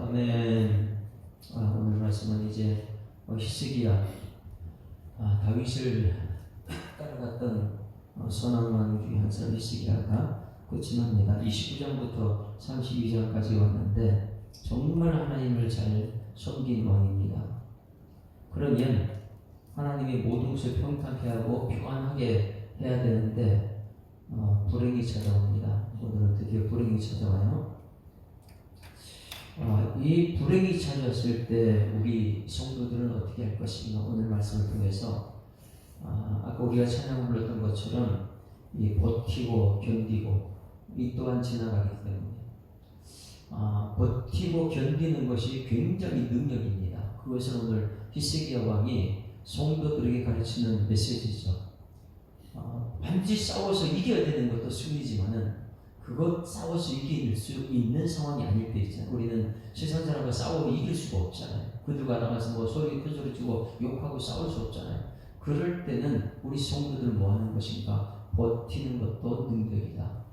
아멘. 아, 오늘 말씀은 이제 어, 히스기야 아, 다윗을 따라갔던 어, 선한 왕 중에 한 사람 히스기야가 끝이 납니다. 29장부터 32장까지 왔는데 정말 하나님을 잘 섬긴 왕입니다. 그러면 하나님이 모든 것을 평탄케 하고 평안하게 해야 되는데 어, 불행이 찾아옵니다. 오늘은 드디어 불행이 찾아와요. 어, 이 불행이 찾아왔을 때 우리 성도들은 어떻게 할 것인가 오늘 말씀을 통해서 아, 아까 우리가 찬양 불렀던 것처럼 이 버티고 견디고 이 또한 지나가기 때문에 아, 버티고 견디는 것이 굉장히 능력입니다. 그것은 오늘 히스기야 왕이 성도들에게 가르치는 메시지죠. 아, 반드시 싸워서 이겨야 되는 것도 승리지만은 그것 싸워서 이길 수 있는 상황이 아닐 때 있잖아요. 우리는 세상 사람과 싸워 이길 수가 없잖아요. 그들과 나가서 뭐 소리 큰 소리 치고 욕하고 싸울 수 없잖아요. 그럴 때는 우리 성도들은 뭐 하는 것인가? 버티는 것도 능력이다.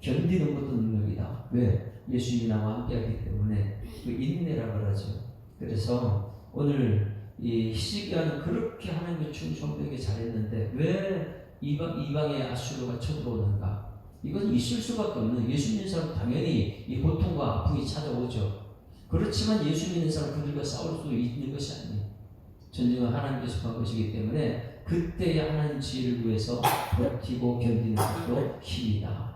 견디는 것도 능력이다. 왜? 예수님이 나와 함께하기 때문에 그 인내라고 그러죠. 그래서 오늘 이 히스기야는 그렇게 하나님의 충성되게 잘했는데 왜 이방, 이방의 아수르가 쳐들어오는가? 이건 있을 수밖에 없는 예수 믿는 사람 당연히 이 고통과 아픔이 찾아오죠. 그렇지만 예수 믿는 사람 그들과 싸울 수 있는 것이 아니에요. 전쟁은 하나님께서 속한 것이기 때문에 그때의 하나님 지혜를 구해서 버티고 견디는 것도 힘이다.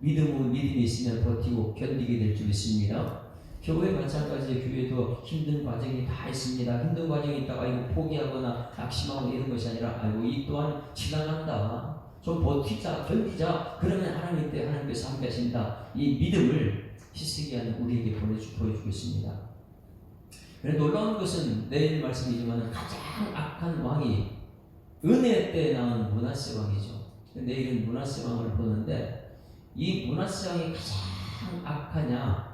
믿음은 믿음이 있으면 버티고 견디게 될 줄 믿습니다. 교회 마찬가지 교회도 힘든 과정이 다 있습니다. 힘든 과정이 있다가 이거 포기하거나 낙심하고 이런 것이 아니라 아이고 이 또한 지나간다. 좀 버티자, 견디자. 그러면 하나님 때 하나님께서 함께 하신다. 이 믿음을 히스기야는 우리에게 보내주, 보여주고 있습니다. 그런데 놀라운 것은 내일 말씀이지만 가장 악한 왕이 은혜 때 나온 문하세 왕이죠. 내일은 문하세 왕을 보는데 이 문하세 왕이 가장 악하냐?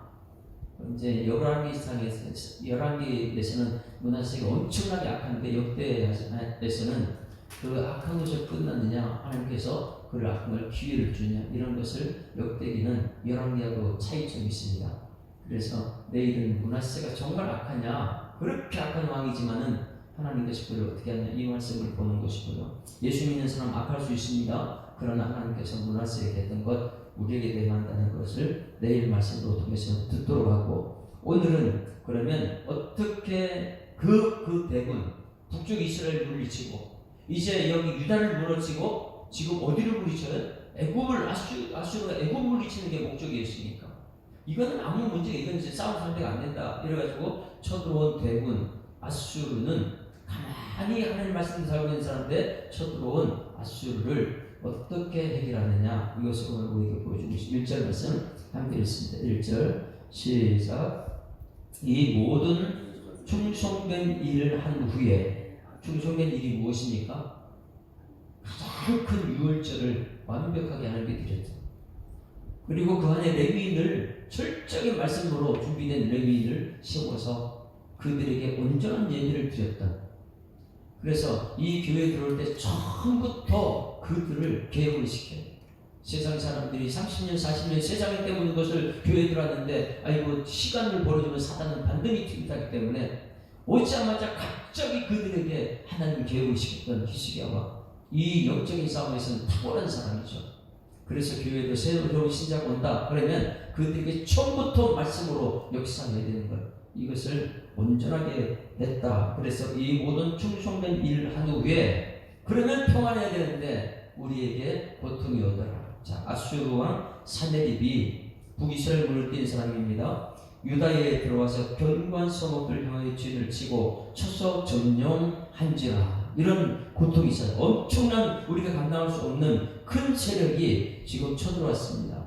이제 열왕기상에서 열왕기에서는 문하세가 엄청나게 악한데 역대에서는 그 악한 것을 끝났느냐 하나님께서 그 악한 걸 기회를 주냐 이런 것을 역대기는 열왕기하고 차이점이 있습니다. 그래서 내일은 문하세가 정말 악하냐 그렇게 악한 왕이지만은 하나님께서 그를 어떻게 하냐 이 말씀을 보는 것이고요. 예수 믿는 사람 악할 수 있습니다. 그러나 하나님께서 문하세에게 했던 것 우리에게 대한다는 것을 내일 말씀으로 통해서 듣도록 하고 오늘은 그러면 어떻게 그, 그 대군 북쪽 이스라엘 물리치고 이제 여기 유다를 무너지고 지금 어디를 물리쳐요? 애굽을 아수, 아수르가 애굽 물리치는 게 목적이었으니까 이거는 아무 문제가 이건 이제 싸움 상대가 안 된다 이래가지고 쳐들어온 대군 아수르는 가만히 하나님 말씀 살고 있는 사람들 쳐들어온 아수르를 어떻게 해결하느냐 이것을 오늘 우리에게 보여주고 있습니다. 1절 말씀 함께 읽습니다. 1절 시작 이 모든 충성된 일을 한 후에 충성된 일이 무엇입니까? 가장 큰 유월절을 완벽하게 하나님께 드렸죠. 그리고 그 안에 레위인을 철저하게 말씀으로 준비된 레위인을 세워서 그들에게 온전한 예배를 드렸다. 그래서 이 교회 들어올 때 처음부터 그들을 개혁을 시켜요. 세상 사람들이 30년, 40년 세상에 때문에 것을 교회 들어왔는데 아이고 시간을 벌어주면 사단은 반드시 투입하기 때문에 오자마자 갑자기 그들에게 하나님 개혁을 시켰던 히스기야와 이 영적인 싸움에서는 탁월한 사람이죠. 그래서 교회도 새로운 신자가 온다. 그러면 그들에게 처음부터 말씀으로 역사해야 되는 것. 이것을 온전하게 했다. 그래서 이 모든 충성된 일을 한 후에 그러면 평안해야 되는데 우리에게 고통이 오더라. 자, 아수르 왕 사네립이 북이스라엘 문을 띈 사람입니다. 유다에 들어와서 견고한 성읍을 향하여 죄를 치고 쳐서 점령한지라 이런 고통이 있어요. 엄청난 우리가 감당할 수 없는 큰 세력이 지금 쳐들어왔습니다.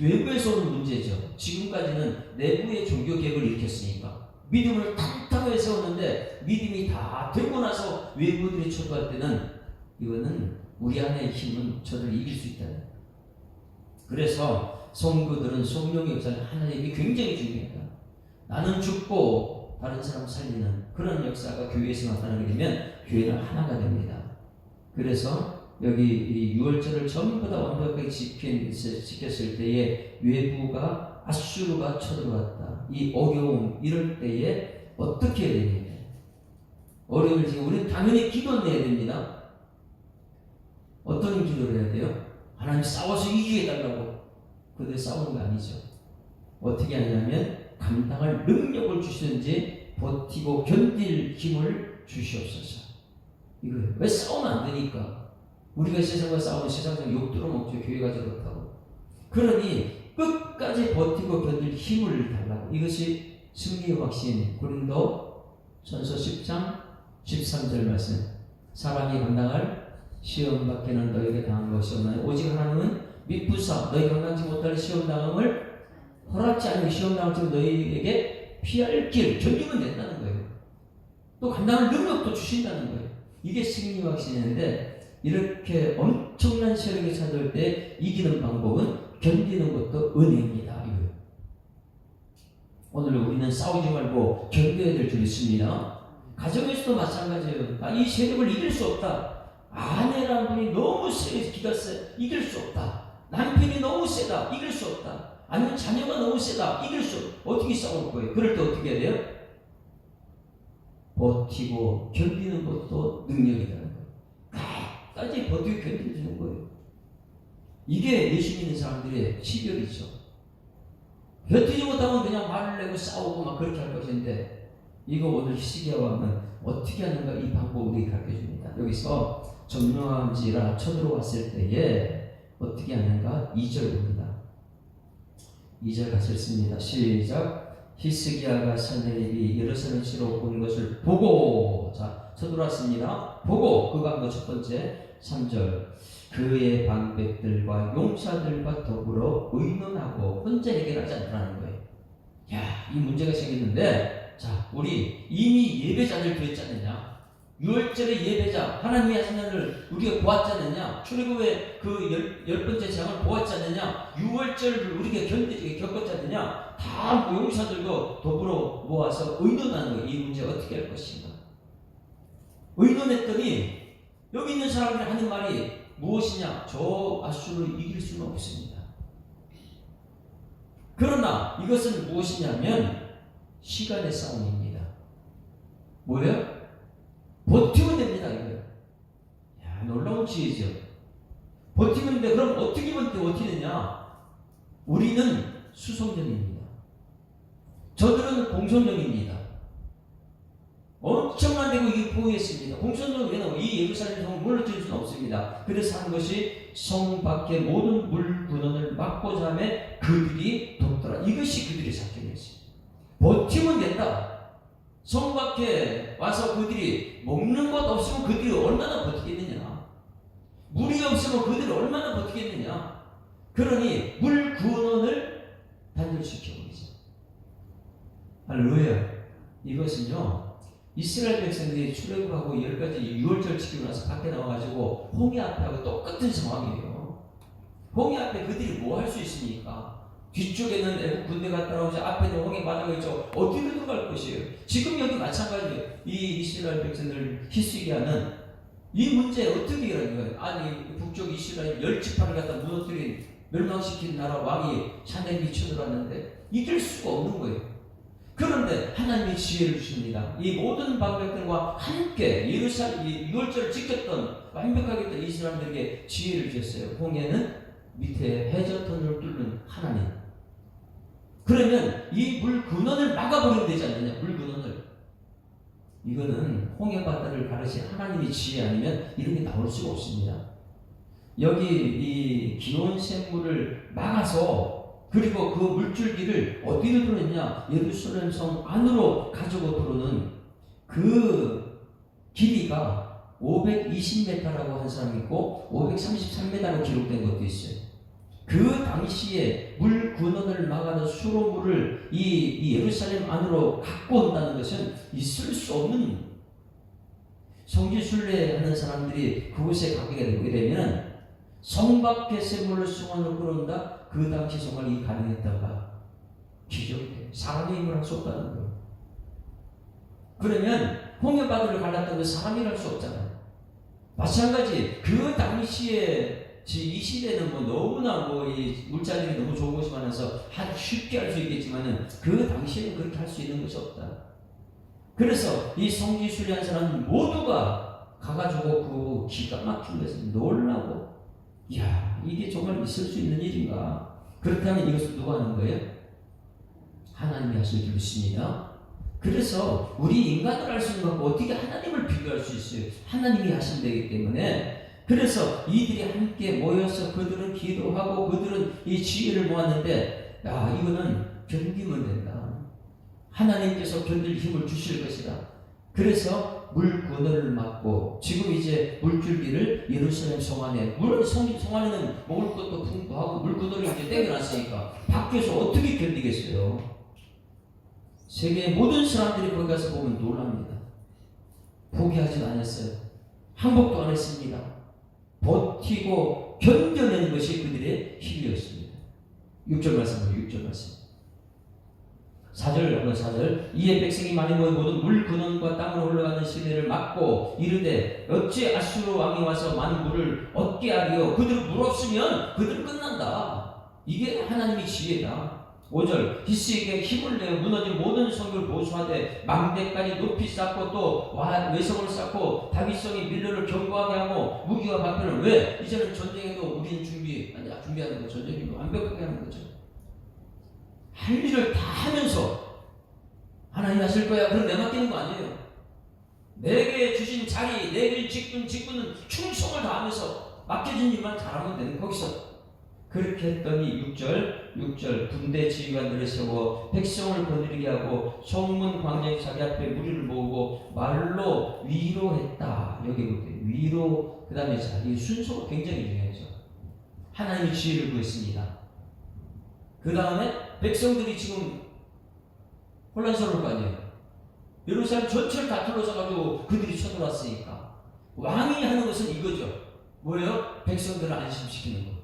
외부에서 오는 문제죠. 지금까지는 내부의 종교 개혁을 일으켰으니까 믿음을 탄탄하게 세웠는데 믿음이 다 되고 나서 외부들이 쳐들어갈 때는 이거는 우리 안의 힘은 저를 이길 수 있다. 그래서 성도들은 성령의 역사는 하나님이 굉장히 중요하다. 나는 죽고 다른 사람 살리는 그런 역사가 교회에서 나타나게 되면 교회는 하나가 됩니다. 그래서 여기 이 6월절을 전부 다 완벽하게 지킨, 지켰을 때에 외부가 아수르가 쳐들어왔다. 이 어려움 이럴 때에 어떻게 해야 되냐? 어려움을 지금 우리는 당연히 기도 내야 됩니다. 어떤 기도를 해야 돼요? 하나님 싸워서 이기게 해달라고. 그들 싸우는 거 아니죠. 어떻게 하냐면 감당할 능력을 주시든지 버티고 견딜 힘을 주시옵소서. 이거예요. 왜 싸우면 안 되니까? 우리가 세상과 싸우면 세상에서 욕 들어먹죠. 교회 가지 못하고. 그러니 끝까지 버티고 견딜 힘을 달라고. 이것이 승리의 확신. 고린도 전서 10장 13절 말씀. 사람이 감당할 시험 밖에는 너에게 당한 것이 없나니 오직 하나님은 미쁘사 너희 감당지 못할 시험 당함을 허락지 않으면 시험 당함을 너희에게 피할 길 견디면 된다는 거예요. 또 감당할 능력도 주신다는 거예요. 이게 승리 확신인데 이렇게 엄청난 세력이 찾아올 때 이기는 방법은 견디는 것도 은혜입니다. 오늘 우리는 싸우지 말고 견뎌야 될 줄 있습니다. 가정에서도 마찬가지예요. 아, 이 세력을 이길 수 없다. 아내라는 분이 너무 세서 기가 세 이길 수 없다. 남편이 너무 세다 이길 수 없다. 아니면 자녀가 너무 세다 이길 수 없. 어떻게 싸울 거예요? 그럴 때 어떻게 해야 돼요? 버티고 견디는 것도 능력이라는 거예요. 끝까지 버티고 견뎌주는 거예요. 이게 예수 믿는 사람들의 시결이죠. 버티지 못하면 그냥 말을 내고 싸우고 막 그렇게 할 것인데 이거 오늘 왕은 어떻게 하는가 이 방법을 우리 가르쳐 줍니다. 여기서 점령함지라 쳐들어왔을 때에 어떻게 하는가 2절 봅니다. 2절 같이 읽습니다. 시작. 히스기야가 산헤립이 예루살렘 치러 온 것을 보고 자 쳐들어왔습니다. 보고 그가 한 것 첫 번째 3절 그의 방백들과 용사들과 더불어 의논하고 혼자 해결하지 않더라는 거예요. 야, 이 문제가 생겼는데 자, 우리 이미 예배자들 구했지 않느냐? 6월절의 예배자, 하나님의 하나님을 우리가 보았지 않느냐? 출애굽의 그 열, 열 번째 장을 보았지 않느냐? 6월절을 우리가 견디, 겪었지 않느냐? 다 용사들도 더불어 모아서 의논하는 거예요. 이 문제 어떻게 할 것인가? 의논했더니 여기 있는 사람들이 하는 말이 무엇이냐? 저 아수를 이길 수는 없습니다. 그러나 이것은 무엇이냐면 시간의 싸움입니다. 뭐예요? 버티면 됩니다, 이거요. 야, 놀라운 지혜죠. 버티면 돼. 그럼 어떻게 버티느냐? 우리는 수송전입니다. 저들은 공성전입니다. 엄청난 대고 이 포위했습니다. 공성전은 왜 나오? 이 예루살렘 성을 물러뜨릴 수는 없습니다. 그래서 한 것이 성 밖의 모든 물 근원을 막고자 하며 그들이 돕더라. 이것이 그들의 작전이었습니다. 버티면 된다. 성 밖에 와서 그들이 먹는 것 없으면 그들이 얼마나 버티겠느냐. 물이 없으면 그들이 얼마나 버티겠느냐. 그러니 물 근원을 단절시켜버리죠. 할렐루야. 이것은요. 이스라엘 백성들이 출애굽하고 열 가지 유월절 지키고 나서 밖에 나와가지고 홍해 앞에하고 똑같은 상황이에요. 홍해 앞에 그들이 뭐 할 수 있습니까? 뒤쪽에는 애국 군대가 따라오지 앞에는 홍해 바다가 있죠. 어디로 들어갈 것이에요? 지금 여기 마찬가지예요. 이 이스라엘 백성들 희수게 하는 이 문제 어떻게 해결하는 거예요? 아니 북쪽 이스라엘 열 지파를 갖다 무너뜨린 멸망시킨 나라 왕이 샤넬이 쳐들어왔는데 이길 수가 없는 거예요. 그런데 하나님이 지혜를 주십니다. 이 모든 방백들과 함께 예루살렘 유월절을 지켰던 완벽하게 했던 이스라엘들에게 지혜를 주셨어요. 홍해는 밑에 해저턴을 뚫는 하나님. 그러면 이 물 근원을 막아버리면 되지 않느냐? 물 근원을. 이거는 홍해 바다를 가르친 하나님의 지혜 아니면 이런 게 나올 수가 없습니다. 여기 이 기온 샘물을 막아서 그리고 그 물줄기를 어디로 들어냈냐? 예루살렘 성 안으로 가지고 들어오는 그 길이가 520m라고 한 사람이 있고 533m로 기록된 것도 있어요. 그 당시에 물 근원을 막아는 수로 물을 이, 이 예루살렘 안으로 갖고 온다는 것은 있을 수 없는 성지 순례하는 사람들이 그곳에 가게 되면 성 밖의 샘물을 성안으로 끌어온다. 그 당시 정말 이 가능했다가 기적이 돼. 사람의 힘을 할 수 없다는 거예요. 그러면 홍해바다를 갈랐던 그 사람이 할 수 없잖아요. 마찬가지 그 당시에 지- 이 시대는 뭐 너무나 뭐 이 물자들이 너무 좋은 것이 많아서 한 쉽게 할 수 있겠지만은 그 당시에는 그렇게 할 수 있는 것이 없다. 그래서 이 성지순례한 사람 모두가 가가지고 그 기가 막힌 것을 놀라고 야 이게 정말 있을 수 있는 일인가? 그렇다면 이것을 누가 하는 거예요? 하나님이 하실 줄 믿습니다. 그래서 우리 인간을 할 수는 없고 어떻게 하나님을 비교할 수 있어요? 하나님이 하시면 되기 때문에 그래서 이들이 함께 모여서 그들은 기도하고 그들은 이 지혜를 모았는데 야 이거는 견디면 된다. 하나님께서 견딜 힘을 주실 것이다. 그래서 물 군어를 막고 지금 이제 물줄기를 예루살렘 성 안에 물론 성, 성 안에는 먹을 것도 풍부하고 물 군어를 이제 떼겨놨으니까 밖에서 어떻게 견디겠어요? 세계의 모든 사람들이 거기 가서 보면 놀랍니다. 포기하지 않았어요. 항복도 안 했습니다. 버티고 견뎌내는 것이 그들의 힘이었습니다. 6절 말씀을 6절 말씀. 4절 한번 4절. 이에 백성이 많이 모여 모든 물 근원과 땅으로 올라가는 시내를 막고 이르되 어찌 아수르 왕이 와서 많은 물을 얻게 하리요? 그들 물 없으면 그들 끝난다. 이게 하나님의 지혜다 5절 히스에게 힘을 내어 무너진 모든 성을 보수하되 망대까지 높이 쌓고 또 와- 외성을 쌓고 다윗성이 밀려를 견고하게 하고 무기와 방패를 왜? 이제는 전쟁에도 우리는 준비 아니 준비하는 거 전쟁이 완벽하게 하는 거죠. 할 일을 다 하면서 하나님 하실 거야. 그럼 내 맡기는 거 아니에요. 내게 주신 자리 내게 직분 직분은 충성을 다하면서 맡겨진 일만 잘하면 되는 거기서 그렇게 했더니 6절 6절 군대 지휘관들을 세워 백성을 거느리게 하고 성문 광장에 자기 앞에 무리를 모으고 말로 위로했다. 여기 볼게요 위로 그 다음에 자이 순서가 굉장히 중요하죠. 하나님의 지혜를 구했습니다. 그 다음에 백성들이 지금 혼란스러울 거 아니에요. 예루살렘 전체를 다 둘러싸가지고 그들이 쳐들어왔으니까 왕이 하는 것은 이거죠. 뭐예요? 백성들을 안심시키는 거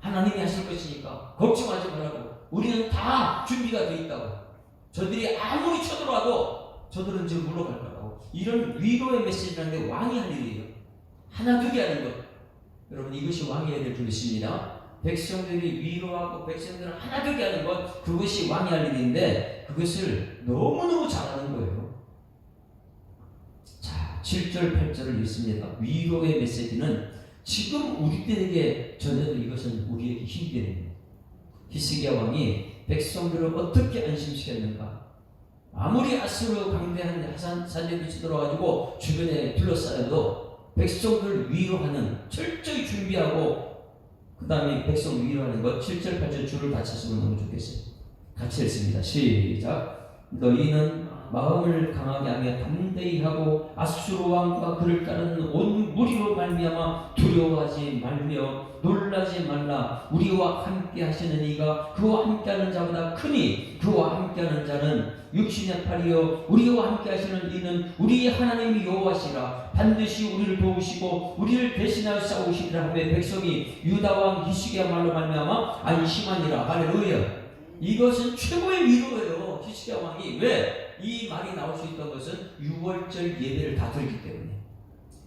하나님이 하실 것이니까 걱정하지 말라고. 우리는 다 준비가 돼 있다고. 저들이 아무리 쳐들어와도 저들은 지금 물러갈 거라고. 이런 위로의 메시지라는 게 왕이 할 일이에요. 하나 두게 하는 것. 여러분 이것이 왕이 해야 될 줄입니다. 백성들이 위로하고 백성들을 하나 되게 하는 것 그것이 왕이 할 일인데 그것을 너무너무 잘하는 거예요. 자 7절 8절을 읽습니다. 위로의 메시지는 지금 우리들에게 전해도 이것은 우리에게 힘이 됩니다. 히스기야 왕이 백성들을 어떻게 안심시켰는가? 아무리 아수르 강대한 하산 산들이 치들어가지고 주변에 둘러싸여도 백성들을 위로하는 철저히 준비하고 그 다음에 백성 위로하는 것 7절 8절 줄을 다 쳤으면 너무 좋겠어요. 같이 읽습니다. 시작. 너희는 마음을 강하게 하며 담대히 하고 아수르 왕과 그를 따르는 온 무리로 말미암아 두려워하지 말며 놀라지 말라. 우리와 함께 하시는 이가 그와 함께하는 자보다 크니 그와 함께하는 자는 육신의 팔이요 우리와 함께 하시는 이는 우리 하나님이 여호와시라. 반드시 우리를 도우시고 우리를 대신하여 싸우시리라 하며 백성이 유다 왕 히스기야 말로 말미암아 안심하니라. 할렐루야. 이것은 최고의 위로예요 히스기야 왕이. 왜 이 말이 나올 수 있던 것은 6월절 예배를 다 드렸기 때문에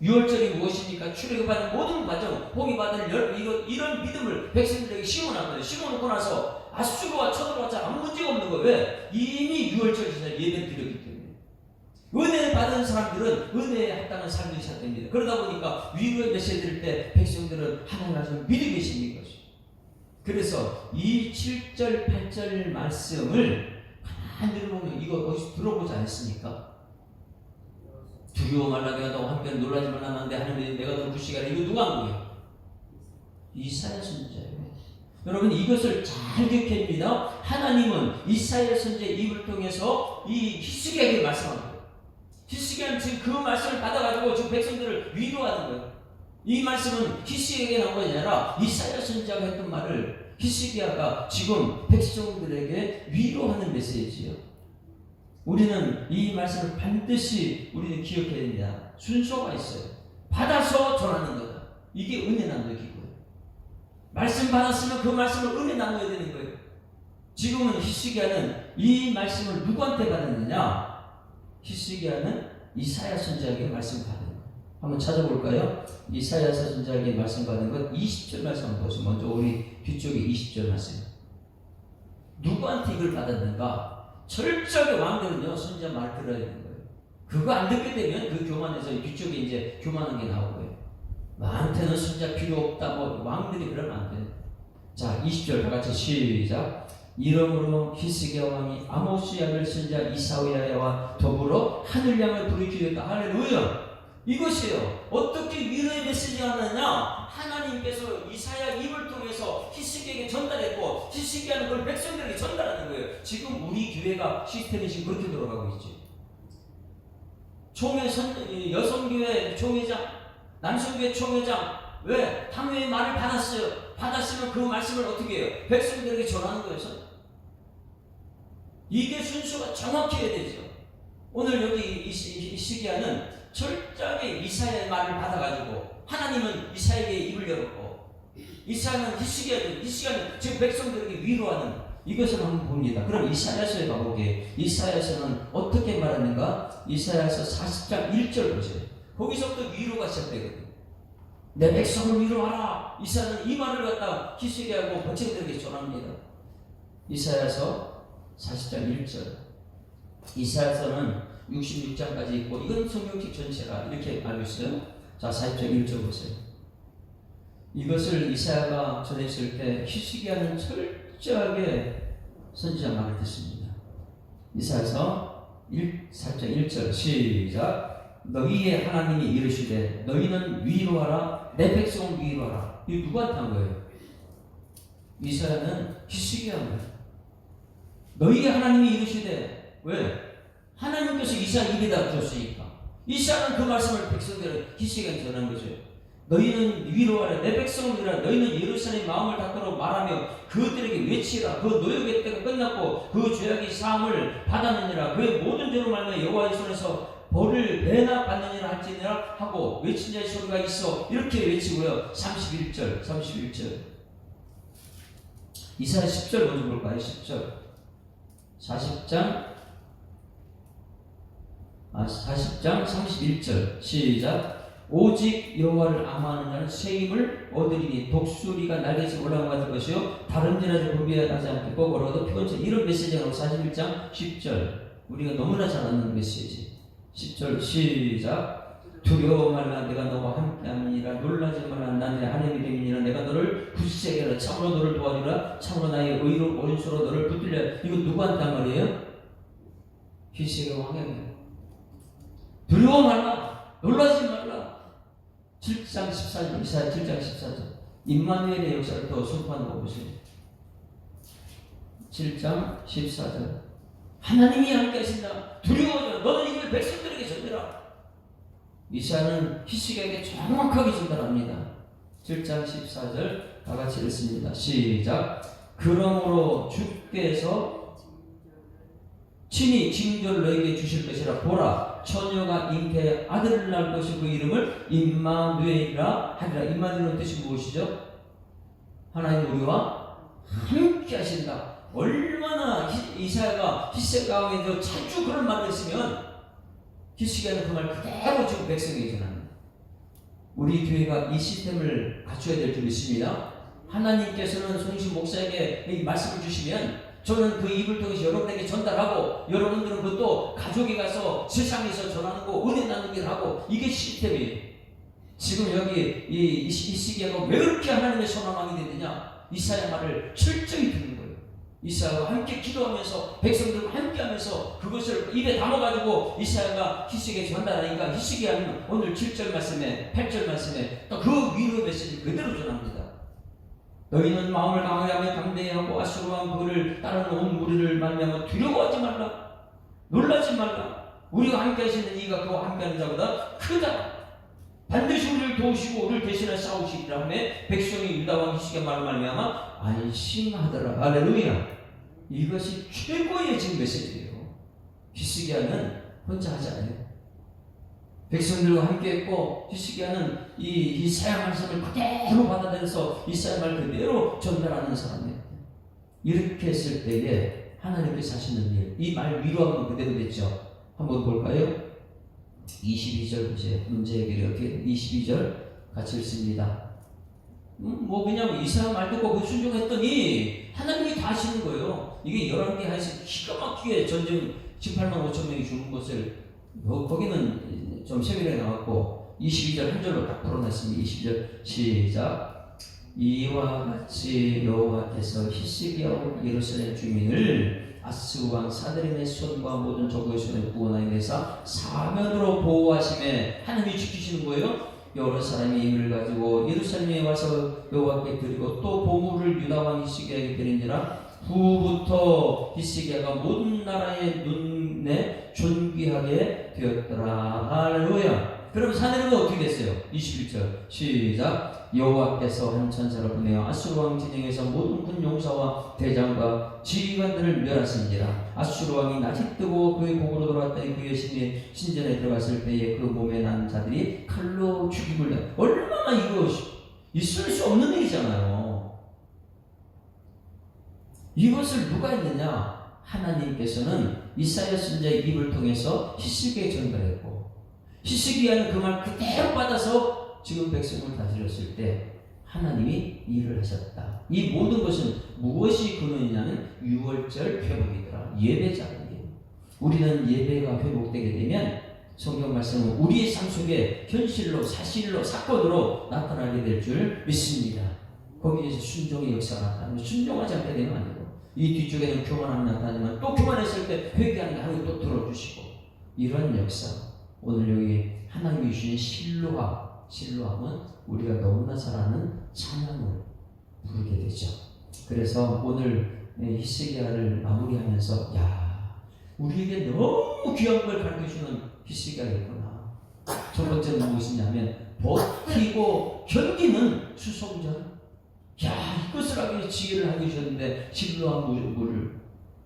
6월절이 무엇입니까? 출애굽하는 모든 과정, 복이 받을 열, 이런, 이런 믿음을 백성들에게 심어놨거든요. 심어놓고 나서 아수르와 쳐들어왔자 아무 문제가 없는 거예요. 왜? 이미 6월절에서 예배를 드렸기 때문에. 은혜 받은 사람들은 은혜에 합당한 삶을 찾습니다. 그러다 보니까 위로의 메시지 드릴 때 백성들은 하나님 말씀을 믿음이 계시는 것이. 그래서 이 7절, 8절 말씀을 가만히 들어보면 이거 어디서 들어보지 않습니까? 두려워 말라게 하다고 한편 놀라지 말라는데 하나님이 내가 너를 부시게 하라 이거 누가 한 거예요? 이사야 선지자예요. 여러분 이것을 잘 기억해야 됩니다. 하나님은 이사야 선지자 입을 통해서 이 말씀한 거예요. 히스기야는 지금 그 말씀을 받아가지고 지금 백성들을 위로하는 거예요. 이 말씀은 히스기야에게 나온 것이 아니라 이사야 선지자가 했던 말을 히스기야가 지금 백성들에게 위로하는 메시지예요. 우리는 이 말씀을 반드시 우리는 기억해야 됩니다. 순서가 있어요. 받아서 전하는 거다. 이게 은혜 나누기고요. 말씀 받았으면 그 말씀을 은혜 나눠야 되는 거예요. 지금은 히스기야는 이 말씀을 누구한테 받았느냐? 히스기야는 이사야 선지자에게 말씀을 받은 거예요. 한번 찾아볼까요? 이사야서 선자에게 말씀받은 것 20절 말씀 한번 보세요. 먼저 우리 뒤쪽에 20절 말씀. 누구한테 이걸 받았는가? 철저하게 왕들은요 선자 말 들어야 되는 거예요. 그거 안 듣게 되면 그 교만에서 뒤쪽에 이제 교만한 게 나오고요. 나한테는 선자 필요 없다. 뭐 왕들이 그러면 안 돼요. 자 20절 다 같이 시작. 이러므로 히스기야 왕이 아모스 야를 선자 이사오야와 더불어 하늘 양을 부르짖었다. 할렐루야. 이것이에요. 어떻게 위로의 메시지가 하느냐? 하나님께서 이사야 입을 통해서 히스기에게 전달했고 히스기야는 그걸 백성들에게 전달하는 거예요. 지금 우리 교회가 시스템이 지금 그렇게 돌아가고 있지. 총회 선 여성교회 총회장, 남성교회 총회장 왜 당회의 말을 받았어요? 받았으면 그 말씀을 어떻게 해요? 백성들에게 전하는 거예요. 이게 순서가 정확해야 되죠. 오늘 여기 이, 이, 이 시기야는 철저하게 이사야의 말을 받아가지고 하나님은 이사야에게 입을 열었고 이사야는 히스기야는 히스기야는 지금 백성들에게 위로하는 이것을 한번 봅니다. 그럼 이사야서에 가보게 이사야서는 어떻게 말하는가? 이사야서 40장 1절 보세요. 거기서부터 위로가 시작되거든요. 내 백성을 위로하라. 이사야는 이 말을 갖다 히스기야하고 백성들에게 전합니다. 이사야서 40장 1절. 이사야서는 66장까지 있고 이건 성경책 전체라 이렇게 알고 있어요. 자, 40장 1절 보세요. 이것을 이사야가 전했을 때 히스기야는 철저하게 선지자 말을 듣습니다. 이사야서 1, 4장 1절 시작 너희의 하나님이 이르시되 너희는 위로 하라 내 백성을 위로 하라 이 누구한테 한 거예요? 이사야는 히스기야한 거예요. 너희의 하나님이 이르시되 왜? 하나님께서 이사 입에다. 줬으니까? 이사는 그 말씀을 백성들은 히스기야에 전한 거죠. 너희는 위로하라 내 위로하라 너희는 예루살렘 마음을 닦으러 말하며 그들에게 외치라. 그 노역의 때가 끝났고 그 죄악이 사함을 받았느니라. 그의 모든 죄로 말며 여호와의 손에서 벌을 배나 받느니라 할지니라 하고 외친 자의 소리가 있어 이렇게 외치고요. 31절 31절. 이사야 10절 먼저 볼까요? 10절. 40장 아, 40장 31절. 시작. 오직 여호와를 암호하는 자는 쇠임을 얻으리니 독수리가 날개에서 올라온 것 것이요. 다름질하지 분비하지 않겠고 걸어도 피곤치 이런 메시지가 41장 10절. 우리가 너무나 잘 아는 메시지. 10절 시작. 두려워 말라. 내가 너와 함께함이니라. 놀라지 말라. 나내 하나님의 이름이니라. 내가 너를 굳세게 하라 참으로 너를 도와주라. 참으로 나의 의로 오른수로 너를 붙들려. 이거 누구한테 한 말이에요? 히스기야 왕에게 두려워 말라. 놀라지 말라. 7장 14절 이사야 7장 14절. 임마누엘의 역사를 더 선포하는 거 보세요 7장 14절. 하나님이 함께 하신다. 두려워하지 마 너는 이걸 백성들에게 전해라. 이사야는 히스기야에게 정확하게 전달합니다. 7장 14절 다 같이 읽습니다. 시작. 그러므로 주께서 친히 징조를 너에게 주실 것이라 보라 처녀가 잉태에 아들을 낳을 것이 그 이름을 임마누엘이라 하리라. 임마누엘은 뜻이 무엇이죠? 하나님 우리와 함께 하신다. 얼마나 히- 이사야가 히스기야에서 자주 그런 말을 했으면 히스기야는 그 말 그대로 지금 백성에게 전합니다. 우리 교회가 이 시스템을 갖춰야 될 줄 믿습니다. 하나님께서는 손신 목사에게 이 말씀을 주시면 저는 그 입을 통해서 여러분에게 전달하고 여러분들은 그것도 가족에 가서 세상에서 전하는 거 은혜 나누는 일 하고 이게 시스템이에요. 지금 여기 이, 이, 시- 이 시기가 왜 그렇게 하나님의 소망왕이 되느냐? 이사야 말을 철저히 듣는 거예요. 이사야와 함께 기도하면서 백성들과 함께하면서 그것을 입에 담아가지고 이사야가 히스기에 전달하니까 히스기야는 오늘 7절 말씀에 8절 말씀에 또 그 위로 메시지 그대로 전합니다. 너희는 마음을 강하게 하며 강대하고 아수르한 그를 따르는 온 무리를 말미암아 두려워하지 말라. 놀라지 말라. 우리가 함께 하시는 이가 그와 함께 하는 자보다 크다. 반드시 우리를 도우시고 우리를 대신해 싸우시리라 하며 백성이 유다왕 히스기야 말을 말미암아 안심하더라. 할렐루야. 이것이 최고의 지금 메시지예요. 히스기야는 혼자 하지 않아요 백성들과 함께 했고 히스기야는 이 이사야 말씀을 그대로 받아들여서 이사야 말 그대로 전달하는 사람이에요. 이렇게 했을 때에 하나님께서 하시는 일, 이 말 위로하면 그대로 됐죠. 한번 볼까요? 22절 보세요. 문제 해결이 어떻게 22절 같이 읽습니다. 음, 뭐 그냥 이사람 말 듣고 그 순종했더니 하나님이 다 하시는 거예요. 이게 11개 하에서 기가 막히게 전쟁 18만 5천 명이 죽은 것을 거- 거기는 좀 세밀하게 나왔고 22절 한 절로 딱 풀어놨습니다. 22절 시작 이와 같이 여호와께서 히스기야와 예루살렘 주민을 아스루 왕 사드림의 손과 모든 적의 손에 구원하여 내사 사면으로 보호하심에 하나님이 지키시는 거예요. 여러 사람이 힘을 가지고 예루살렘에 와서 여호와께 드리고 또 보물을 유다 왕 히스기야에게 드린지라 후부터 히스기야가 모든 나라의 눈에 존귀하게 되었더라. 할렐루야. 그럼 사내는 어떻게 됐어요? 21절 시작 여호와께서 한 천사를 보내어 아수르 왕 진영에서 모든 군 용사와 대장과 지휘관들을 멸하신지라 아수르 왕이 낮이 뜨고 그의 복으로 돌아왔더니 그의 신의 신전에 들어갔을 때에 그 몸에 난 자들이 칼로 죽임을 당 얼마나 이거 있을 수 없는 일이잖아요 이것을 누가 했느냐 하나님께서는 이사야 선자의 입을 통해서 히스기에 전달했고 히스기야는 그 말 그대로 받아서 지금 백성을 다스렸을 때 하나님이 일을 하셨다. 이 모든 것은 무엇이 근원이냐면 유월절 회복이더라. 예배자예요. 우리는 예배가 회복되게 되면 성경 말씀은 우리의 삶 속에 현실로 사실로 사건으로 나타나게 될 줄 믿습니다. 거기에서 순종의 역사가 나타나면 순종하지 않게 되면 안 되고 이 뒤쪽에는 교만함이 나타나지만 또 교만했을 때 회개하는 게 하나님 또 들어주시고 이런 역사 오늘 여기 하나님이 주신 실로함 실로함은 우리가 너무나 잘 아는 찬양을 부르게 되죠. 그래서 오늘 히스기야를 마무리하면서 야 우리에게 너무 귀한 걸 가르쳐주는 히스기야가 있구나. 첫 번째는 무엇이냐면 버티고 견디는 수송전. 야 이것을 하기 위해 지혜를 하게 주셨는데 물- 물을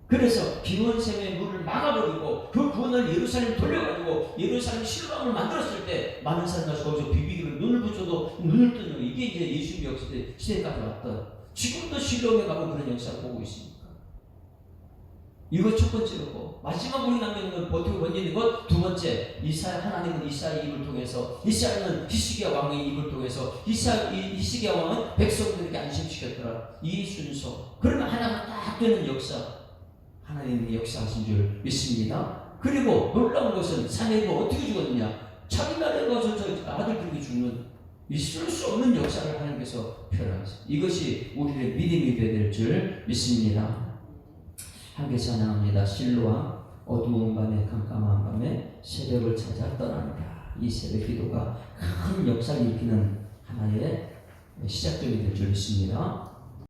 그래서 기원샘의 물을 막아버리고 그 구원을 예루살렘 돌려가지고 예루살렘 실로함을 만들었을 때 많은 사람들이 거기서 비비기를 눈을 붙여도 눈을 뜨는 이게 이제 예수님 역시 시대까지 왔던. 지금도 실로함에 가면 그런 역사를 보고 있습니다. 이거 첫 번째로고 마지막 우리 남는 건 버티고 번지는 것 두 번째 이사 하나님은 이사의 입을 통해서 이사는 히스기야 왕의 입을 통해서 이사 이 히스기야 왕은 백성들에게 안심시켰더라 이 순서 그러면 하나가 딱 되는 역사 하나님이 역사하신 줄 믿습니다. 그리고 놀라운 것은 사내가 어떻게 죽었느냐 자기 나라에 가서 저 아들들이 죽는 있을 수 없는 역사를 하나님께서 표현하셨어요. 이것이 우리의 믿음이 되야 될 줄 믿습니다. 함께 찬양합니다. 실로와 어두운 밤에 깜깜한 밤에 새벽을 찾아 떠납니다. 이 새벽 기도가 큰 역사를 일으키는 하나의 시작점이 될 줄 믿습니다.